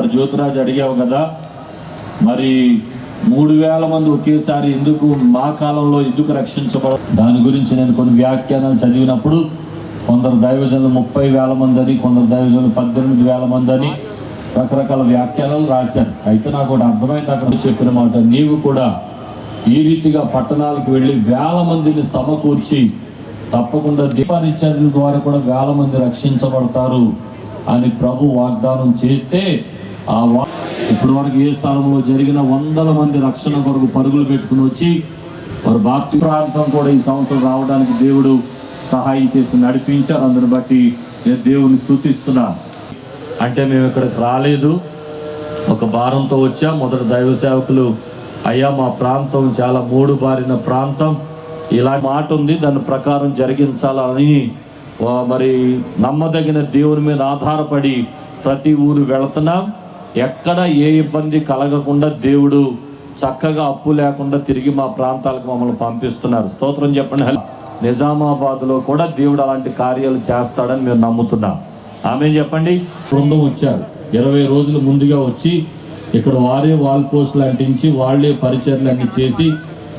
మరి జ్యోతిరాజు అడిగావు కదా మరి మూడు వేల మంది ఒకేసారి ఎందుకు మా కాలంలో ఎందుకు రక్షించబడ దాని గురించి నేను కొన్ని వ్యాఖ్యానాలు చదివినప్పుడు కొందరు దైవజనులు ముప్పై వేల మంది అని కొందరు దైవజనులు పద్దెనిమిది వేల మంది అని రకరకాల వ్యాఖ్యానాలు రాశారు. అయితే నాకు ఒకటి అర్థమైంది అక్కడ చెప్పిన మాట నీవు కూడా ఈ రీతిగా పట్టణాలకు వెళ్ళి వేల మందిని సమకూర్చి తప్పకుండా దీపానిత్యాల ద్వారా కూడా వేల మంది రక్షించబడతారు అని ప్రభు వాగ్దానం చేస్తే ఆ ఇప్పటి వరకు ఏ స్థలంలో జరిగిన వందల మంది రక్షణ కొరకు పరుగులు పెట్టుకుని వచ్చి వారు బాప్తి ప్రాంతం కూడా ఈ సంవత్సరం రావడానికి దేవుడు సహాయం చేసి నడిపించారు. అందుని బట్టి నేను దేవుని స్థుతిస్తున్నా. అంటే మేము ఇక్కడికి రాలేదు. ఒక భారంతో వచ్చాం. మొదటి దైవ సేవకులు అయ్యా మా ప్రాంతం చాలా మూడు బారిన ప్రాంతం. ఇలా మాట ఉంది. దాని ప్రకారం జరిగించాలని మరి నమ్మదగిన దేవుని మీద ఆధారపడి ప్రతి ఊరు వెళుతున్నాం. ఎక్కడ ఏ ఇబ్బంది కలగకుండా దేవుడు చక్కగా అప్పు లేకుండా తిరిగి మా ప్రాంతాలకు మమ్మల్ని పంపిస్తున్నారు. స్తోత్రం చెప్పండి. నిజామాబాద్లో కూడా దేవుడు అలాంటి కార్యాలు చేస్తాడని మేము నమ్ముతున్నాం. ఆమె చెప్పండి. బృందం వచ్చారు. ఇరవై రోజులు ముందుగా వచ్చి ఇక్కడ వారే వాల్ పోస్టులు అంటించి వాళ్ళే పరిచర్లు అన్ని చేసి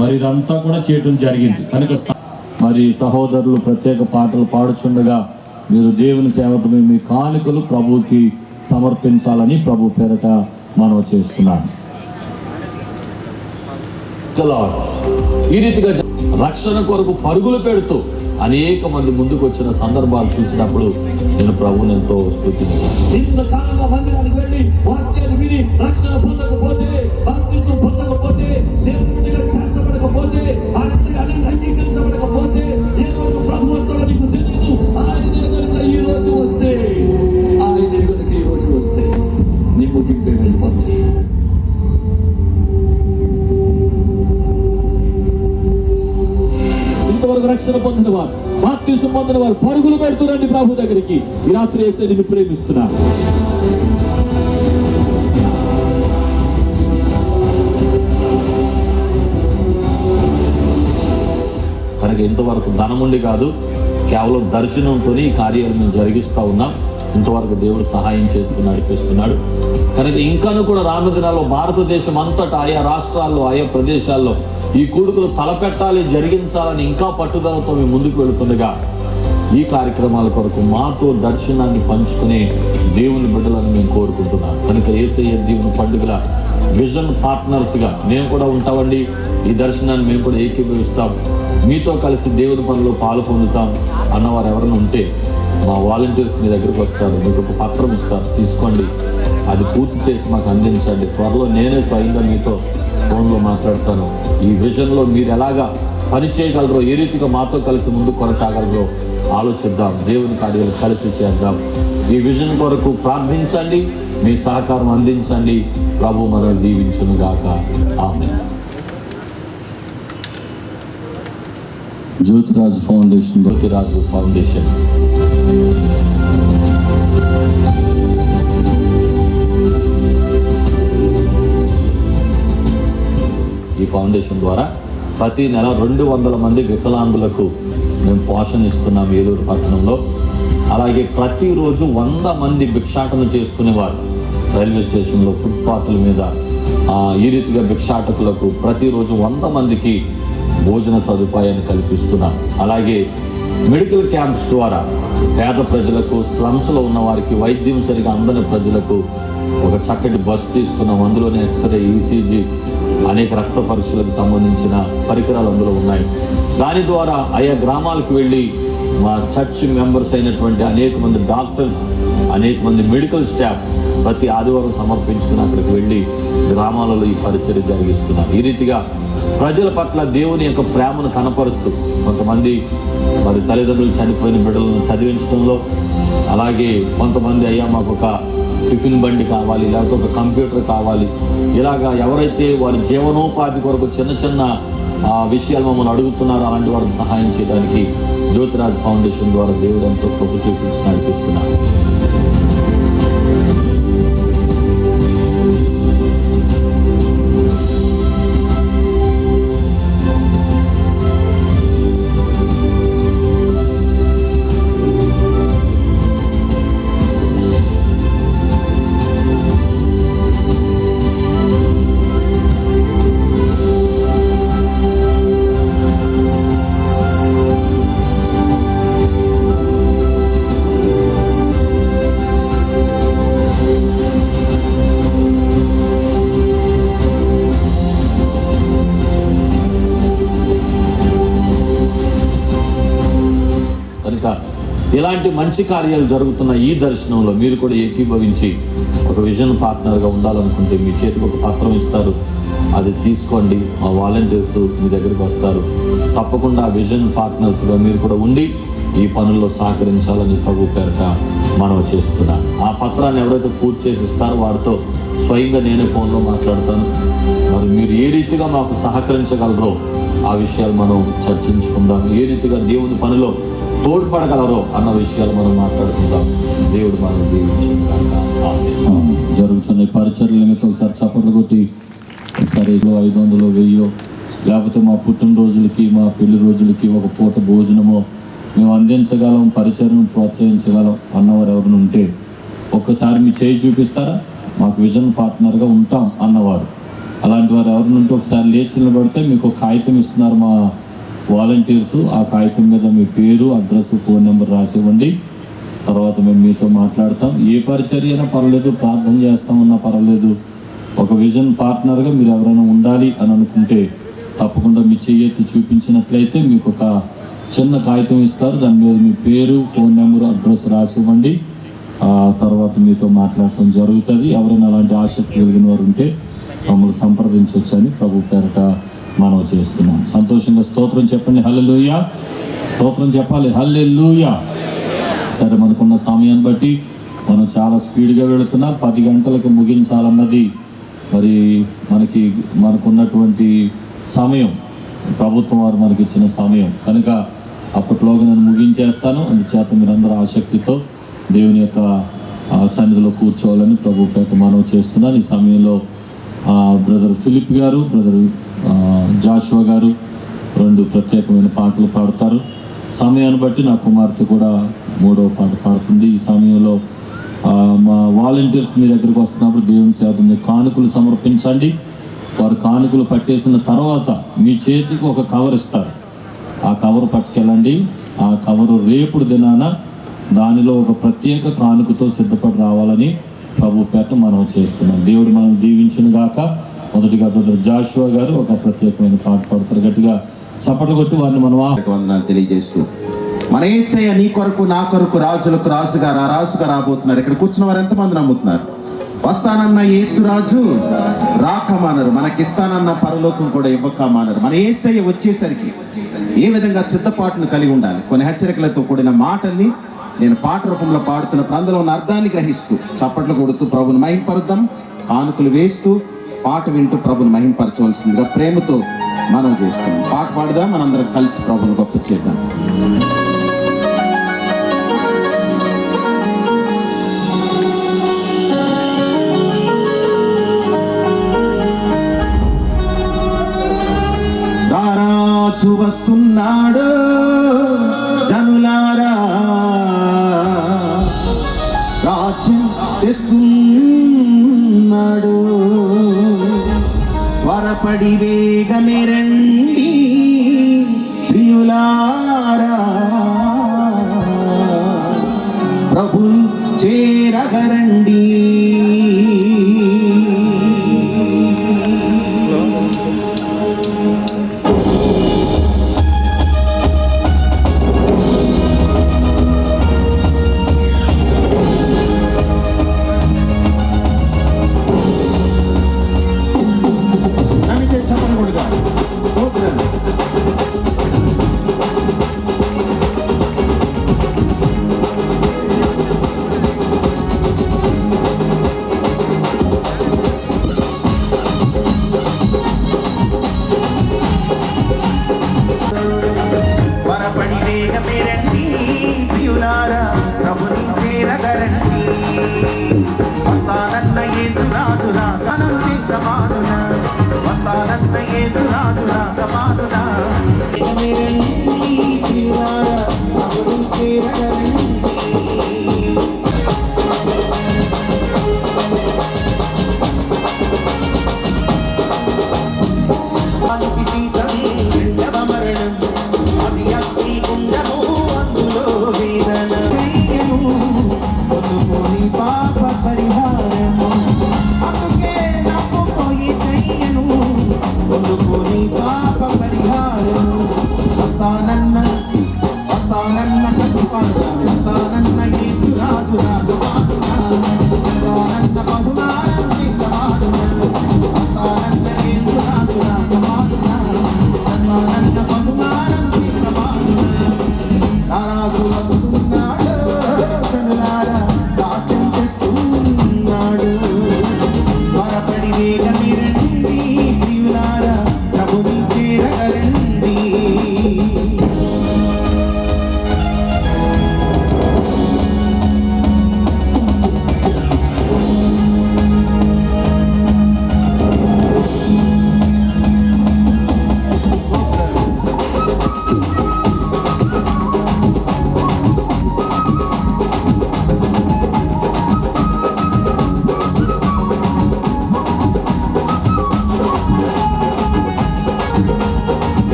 మరి ఇదంతా కూడా చేయటం జరిగింది. కనుక మరి సహోదరులు ప్రత్యేక పాటలు పాడుచుండగా మీరు దేవుని సేవకు మీ కానుకలు ప్రభుకి సమర్పించాలని ప్రభు పేరట మనం చేస్తున్నాను. ఈ రీతిగా రక్షణ కొరకు పరుగులు పెడుతూ అనేక మంది ముందుకు వచ్చిన సందర్భాలు చూసినప్పుడు నేను ప్రభువుని ఎంతో స్థుతించాను రక్షణ పొందకపోతే పొందకపోతే నీ ముగింపే ఇంతవరకు రక్షణ పొందిన వారు బాప్తీసు పొందిన వారు పరుగులు పెడుతురండి ప్రభు దగ్గరికి. ఈ రాత్రి వేసే నిన్ను ప్రేమిస్తున్నా కనుక ఇంతవరకు ధనముండి కాదు కేవలం దర్శనంతో ఈ కార్యాలు మేము జరిగిస్తూ ఉన్నాం. ఇంతవరకు దేవుడు సహాయం చేస్తూ నడిపిస్తున్నాడు. కనుక ఇంకాను కూడా రాను దినాల్లో భారతదేశం అంతటా ఆయా రాష్ట్రాల్లో ఆయా ప్రదేశాల్లో ఈ కూడుకులు తలపెట్టాలి జరిగించాలని ఇంకా పట్టుదలతో మేము ముందుకు వెళుతుండగా ఈ కార్యక్రమాల కొరకు మాతో దర్శనాన్ని పంచుకునే దేవుని బిడ్డలను మేము కోరుకుంటున్నాం. కనుక ఏసయ్య దేవుని పండుగల విజన్ పార్ట్నర్స్గా మేము కూడా ఉంటామండి. ఈ దర్శనాన్ని మేము కూడా ఏకీభవిస్తాం. మీతో కలిసి దేవుని పనిలో పాలు పొందుతాం. అన్నవారు ఎవరైనా ఉంటే మా వాలంటీర్స్ మీ దగ్గరికి వస్తారు. మీకు ఒక పత్రం ఇస్తారు. తీసుకోండి. అది పూర్తి చేసి మాకు అందించండి. త్వరలో నేనే స్వయంగా మీతో ఫోన్లో మాట్లాడతాను. ఈ విజన్లో మీరు ఎలాగా పని చేయగలరో ఏ రీతిగా మాతో కలిసి ముందుకు కొనసాగలరో ఆలోచిద్దాం. దేవుని కార్యాలు కలిసి చేద్దాం. ఈ విజన్ కొరకు ప్రార్థించండి. మీ సహకారం అందించండి. ప్రభు మనల్ని దీవించును గాక. ఆమె జ్యోతిరాజు ఫౌండేషన్. జ్యోతిరాజు ఫౌండేషన్. ఈ ఫౌండేషన్ ద్వారా ప్రతి నెల రెండు వందల మంది వికలాంగులకు మేము పోషణ ఇస్తున్నాం ఏలూరు పట్టణంలో. అలాగే ప్రతిరోజు వంద మంది భిక్షాటన చేసుకునేవారు రైల్వే స్టేషన్లో ఫుట్పాత్ల మీద ఈ రీతిగా భిక్షాటకులకు ప్రతిరోజు వంద మందికి భోజన సదుపాయాన్ని కల్పిస్తున్నాం అలాగే మెడికల్ క్యాంప్స్ ద్వారా పేద ప్రజలకు స్లమ్స్లో ఉన్న వారికి వైద్యం సరిగా అందని ప్రజలకు ఒక చక్కటి బస్ తీసుకున్నాం. అందులోనే ఎక్స్రే ఈసీజీ అనేక రక్త పరీక్షలకు సంబంధించిన పరికరాలు అందులో ఉన్నాయి. దాని ద్వారా ఆయా గ్రామాలకు వెళ్ళి మా చర్చ్ మెంబర్స్ అయినటువంటి అనేక మంది డాక్టర్స్ అనేక మంది మెడికల్ స్టాఫ్ ప్రతి ఆదివారం సమర్పించుకుని అక్కడికి వెళ్ళి గ్రామాలలో ఈ పరిచర్య జరిగిస్తున్నారు. ఈ రీతిగా ప్రజల పట్ల దేవుని యొక్క ప్రేమను కనపరుస్తూ కొంతమంది మరి తల్లిదండ్రులు చనిపోయిన బిడ్డలను చదివించడంలో అలాగే కొంతమంది అయ్యా మాకు ఒక టిఫిన్ బండి కావాలి లేకపోతే ఒక కంప్యూటర్ కావాలి. ఇలాగా ఎవరైతే వారి జీవనోపాధి కొరకు చిన్న చిన్న విషయాలు మమ్మల్ని అడుగుతున్నారో అలాంటి వారికి సహాయం చేయడానికి జ్యోతిరాజ్ ఫౌండేషన్ ద్వారా దేవుడు ఎంతో కృప చూపించి నడిపిస్తున్నారు ఇలాంటి మంచి కార్యాలు జరుగుతున్న ఈ దర్శనంలో మీరు కూడా ఏకీభవించి ఒక విజన్ పార్ట్నర్గా ఉండాలనుకుంటే మీ చేతికి ఒక పత్రం ఇస్తారు. అది తీసుకోండి. మా వాలంటీర్స్ మీ దగ్గరికి వస్తారు. తప్పకుండా విజన్ పార్ట్నర్స్గా మీరు కూడా ఉండి ఈ పనుల్లో సహకరించాలని ప్రభు పేరట మనం చేస్తున్నాం. ఆ పత్రాన్ని ఎవరైతే పూర్తి చేసి ఇస్తారో వారితో స్వయంగా నేనే ఫోన్లో మాట్లాడతాను. మరి మీరు ఏ రీతిగా మాకు సహకరించగలరో ఆ విషయాలు మనం చర్చించుకుందాం. ఏ రీతిగా దేవుని పనిలో తోడ్పడగలరో అన్న విషయాలు మనం మాట్లాడుకుందాం. దేవుడు మనం దీవించుకుందాం జరుగుతున్న పరిచర్ల నిమిత్తం ఒకసారి చప్పట్లు కొట్టి ఒకసారి ఐదు వందలు వెయ్యో లేకపోతే మా పుట్టినరోజులకి మా పెళ్ళి రోజులకి ఒక పూట భోజనమో మేము అందించగలం పరిచయం ప్రోత్సహించగలం అన్నవారు ఎవరిని ఉంటే ఒక్కసారి మీ చేయి చూపిస్తారా? మాకు విజన్ పార్ట్నర్గా ఉంటాం అన్నవారు. అలాంటి వారు ఎవరిని ఉంటే ఒకసారి లేచి నిలబడితే మీకు ఒక కాగితం ఇస్తున్నారు మా వాలంటీర్స్ ఆ కాగితం మీద మీ పేరు అడ్రస్ ఫోన్ నెంబర్ రాసి ఇవ్వండి తర్వాత మేము మీతో మాట్లాడతాం. ఏ పరిచర్య అయినా పర్వాలేదు ప్రార్థన చేస్తామన్నా పర్వాలేదు. ఒక విజన్ పార్ట్నర్గా మీరు ఎవరైనా ఉండాలి అని అనుకుంటే తప్పకుండా మీ చెయ్యెత్తి చూపించినట్లయితే మీకు ఒక చిన్న కాగితం ఇస్తారు. దాని మీద మీ పేరు ఫోన్ నెంబరు అడ్రస్ రాసి ఇవ్వండి తర్వాత మీతో మాట్లాడటం జరుగుతుంది. ఎవరైనా అలాంటి ఆసక్తి కలిగిన వారు ఉంటే మమ్మల్ని సంప్రదించవచ్చని ప్రభు పేరట మనం చేస్తున్నాం. సంతోషంగా స్తోత్రం చెప్పండి. హల్లెలూయా. స్తోత్రం చెప్పాలి. హల్లెలూయా. సరే మనకున్న సమయాన్ని బట్టి మనం చాలా స్పీడ్గా వెళుతున్నాం. పది గంటలకు ముగించాలన్నది మరి మనకి మనకున్నటువంటి సమయం. ప్రభుత్వం వారు మనకి ఇచ్చిన సమయం. కనుక అప్పట్లోగా నేను ముగించేస్తాను. అందుచేత మీరందరూ ఆసక్తితో దేవుని యొక్క సన్నిధిలో కూర్చోవాలని ప్రభు పేట మనం చేస్తున్నాను. ఈ సమయంలో బ్రదర్ ఫిలిప్ గారు బ్రదర్ జాషువా గారు రెండు ప్రత్యేకమైన పాటలు పాడతారు. సమయాన్ని బట్టి నా కుమార్తె కూడా మూడవ పాట పాడుతుంది. ఈ సమయంలో మా వాలంటీర్స్ మీ దగ్గరికి వస్తున్నప్పుడు దేవుని సేవ కానుకలు సమర్పించండి. వారు కానుకలు పట్టేసిన తర్వాత మీ చేతికి ఒక కవర్ ఇస్తారు. ఆ కవర్ పట్టుకెళ్ళండి. ఆ కవరు రేపుడు దినాన దానిలో ఒక ప్రత్యేక కానుకతో సిద్ధపడి రావాలని ప్రభు పేట మనం చేస్తున్నాం. దేవుడు మనం దీవించిన గాక మొదటిగా బ్రదర్ జాషువా గారు ఒక ప్రత్యేకమైన పాట పాడతారు. గట్టిగా చప్పట్లు కొట్టి వారిని మనం తెలియజేస్తూ మన ఏసయ్య నీ కొరకు నా కొరకు రాజులకు రాజుగా రా రాజుగా రాబోతున్నారు. ఇక్కడ కూర్చున్న వారు ఎంతమంది నమ్ముతున్నారు? వస్తానన్న యేసురాజు రాకమానరు. మనకిస్తానన్న పరలోకం కూడా ఇవ్వకమానరు. మన ఏసయ్య వచ్చేసరికి ఏ విధంగా సిద్ధపాటును కలిగి ఉండాలి? కొన్ని హెచ్చరికలతో కూడిన మాటల్ని నేను పాట రూపంలో పాడుతున్నప్పుడు అందులో ఉన్న అర్థాన్ని గ్రహిస్తూ చప్పట్లు కొడుతూ ప్రభుని మహింపరుద్దాం. కానుకలు వేస్తూ పాట వింటూ ప్రభుని మహింపరచవలసిందిగా ప్రేమతో మనం చేస్తాం పాట పాడుదాం మనందరం కలిసి ప్రభుని గొప్ప చేద్దాం. వస్తున్నాడు. ಮಾಡಿವೆ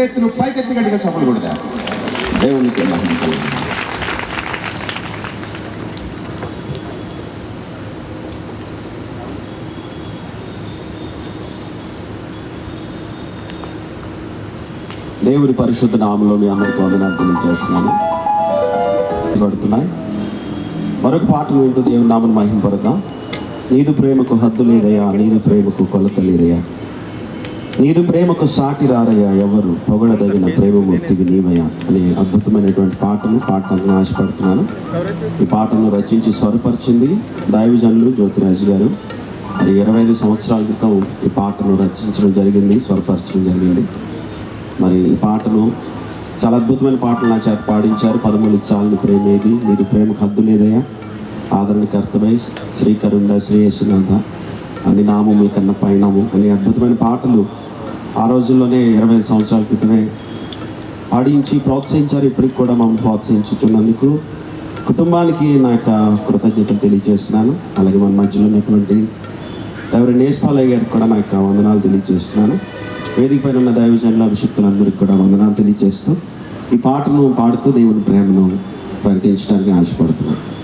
చేతులు పైకెత్తి గట్టిగా చప్పలు కొడదాం దేవునికి మహిమ దేవుని పరిశుద్ధ నామంలో మీ అందరికీ వందనాలు తెలియజేస్తున్నాను. పడుతున్నాయి మరొక పాట వింటూ దేవుని నామను మహింపడదాం నీదు ప్రేమకు హద్దు లేదయా నీదు ప్రేమకు కొలత లేదయా నీదు ప్రేమకు సాటి రారయ్యా ఎవరు? పొగడదగిన ప్రేమమూర్తికి నీవయ్యా. అనే అద్భుతమైనటువంటి పాటను పాటను ఆశపడుతున్నాను. ఈ పాటను రచించి స్వరపరిచింది దైవజనులు జ్యోతిరాజు గారు. మరి ఇరవై ఐదు సంవత్సరాల క్రితం ఈ పాటను రచించడం జరిగింది స్వరపరచడం జరిగింది. మరి ఈ పాటను చాలా అద్భుతమైన పాటలు నా చేత పాడించారు. పదమూడు చాలని ప్రేమేది నీది ప్రేమకు హద్దు లేదయ్యా. ఆదరణకర్తమై శ్రీకరుండ శ్రీ అని అన్ని నామముల కన్నా పైనాము. అనే అద్భుతమైన పాటలు ఆ రోజుల్లోనే ఇరవై ఐదు సంవత్సరాల క్రితమే పాడించి ప్రోత్సహించారు. ఇప్పటికి కూడా మమ్మల్ని ప్రోత్సహించుచున్నందుకు కుటుంబానికి నా యొక్క కృతజ్ఞతలు తెలియజేస్తున్నాను. అలాగే మన మధ్యలో ఉన్నటువంటి ఎవరి నేస్తాలయ్య గారికి కూడా నా యొక్క వందనాలు తెలియజేస్తున్నాను. వేదిక పైన ఉన్న దైవజనుల అభిషక్తులందరికీ కూడా వందనాలు తెలియజేస్తూ ఈ పాటను పాడుతూ దేవుని ప్రేమను ప్రకటించడానికి ఆశపడుతున్నాను.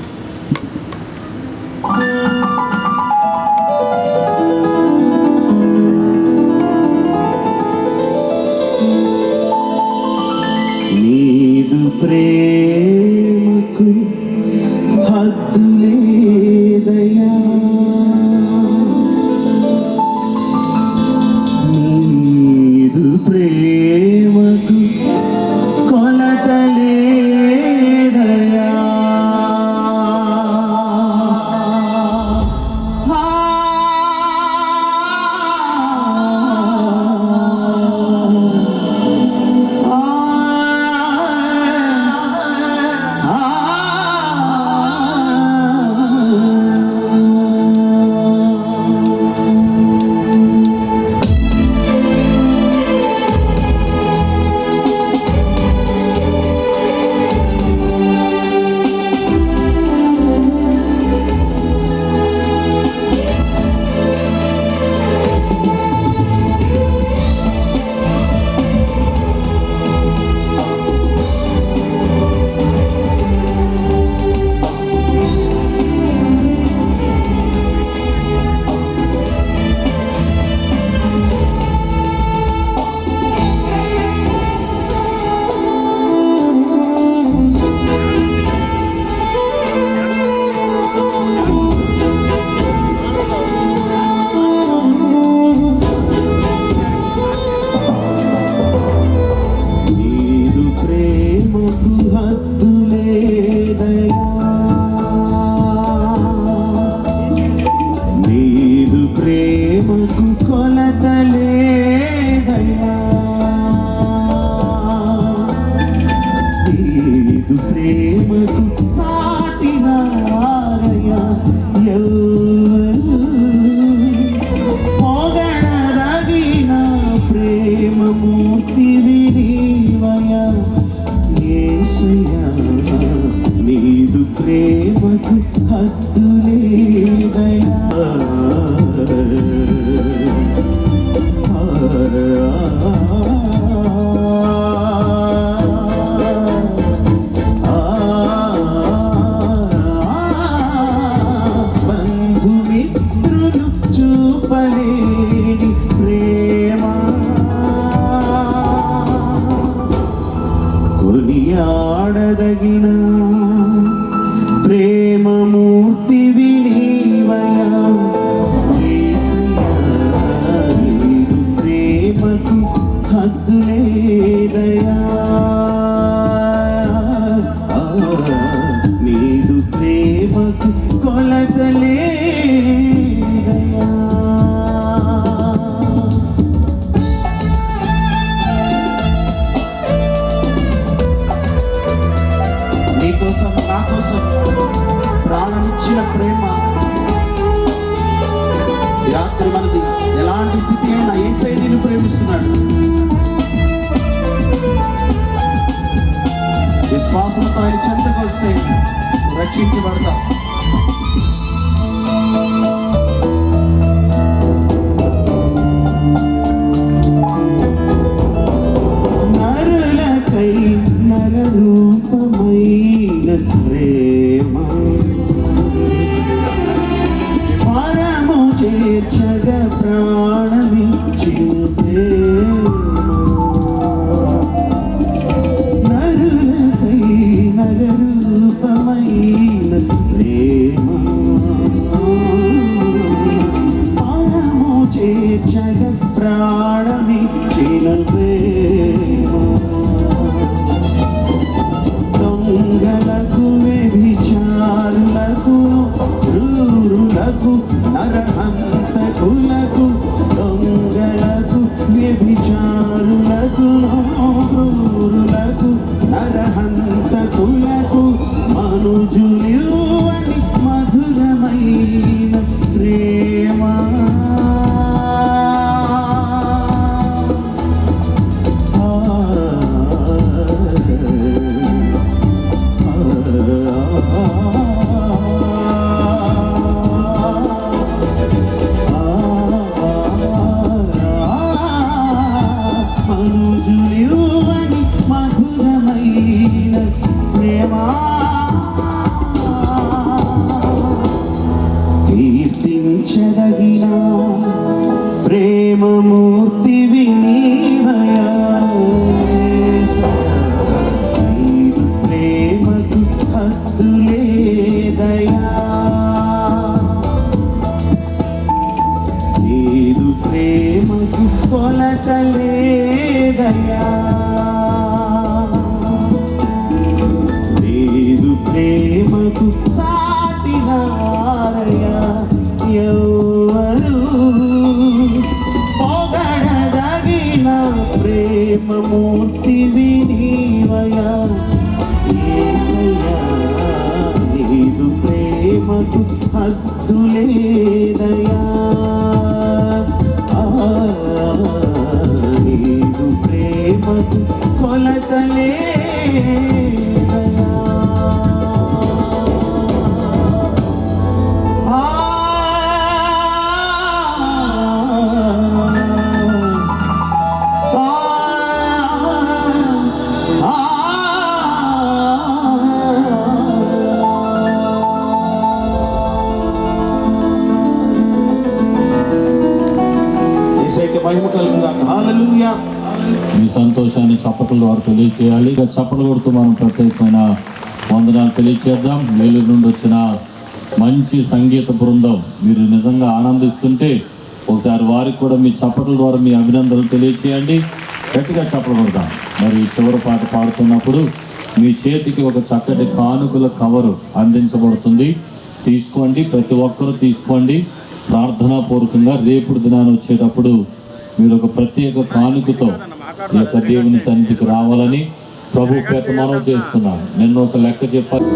కీర్తించదగిన ప్రేమము. तले తెలియచేయాలి ఇక చప్పలు కొడుతూ మనం ప్రత్యేకమైన వందనాలు తెలియచేద్దాం. మేలూరు నుండి వచ్చిన మంచి సంగీత బృందం మీరు నిజంగా ఆనందిస్తుంటే ఒకసారి వారికి కూడా మీ చప్పట్ల ద్వారా మీ అభినందనలు తెలియచేయండి. గట్టిగా చప్పలు కొడదాం. మరి చివరి పాట పాడుతున్నప్పుడు మీ చేతికి ఒక చక్కటి కానుకల కవరు అందించబడుతుంది. తీసుకోండి ప్రతి ఒక్కరూ తీసుకోండి. ప్రార్థనాపూర్వకంగా రేపుడు దినాన్ని వచ్చేటప్పుడు మీరు ఒక ప్రత్యేక కానుకతో ఈ యొక్క దేవుని సన్నిధికి రావాలని ప్రభు పేట మనం చేస్తున్నాను నిన్న ఒక లెక్క చెప్పాలి.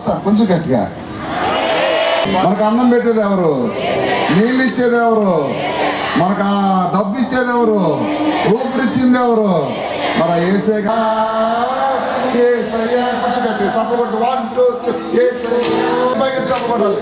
కోల్పోయినట్టు కొంచెం గట్టిగా. మనకు అన్నం పెట్టేది ఎవరు? నీళ్ళు ఇచ్చేది ఎవరు? మనకు డబ్బు ఇచ్చేది ఎవరు? ఊపిరిచ్చింది ఎవరు? మన ఏసే ఏసయ్య కొంచెం గట్టిగా చెప్పకూడదు వన్ టూ త్రీ ఏసయ్య. చెప్పకూడదు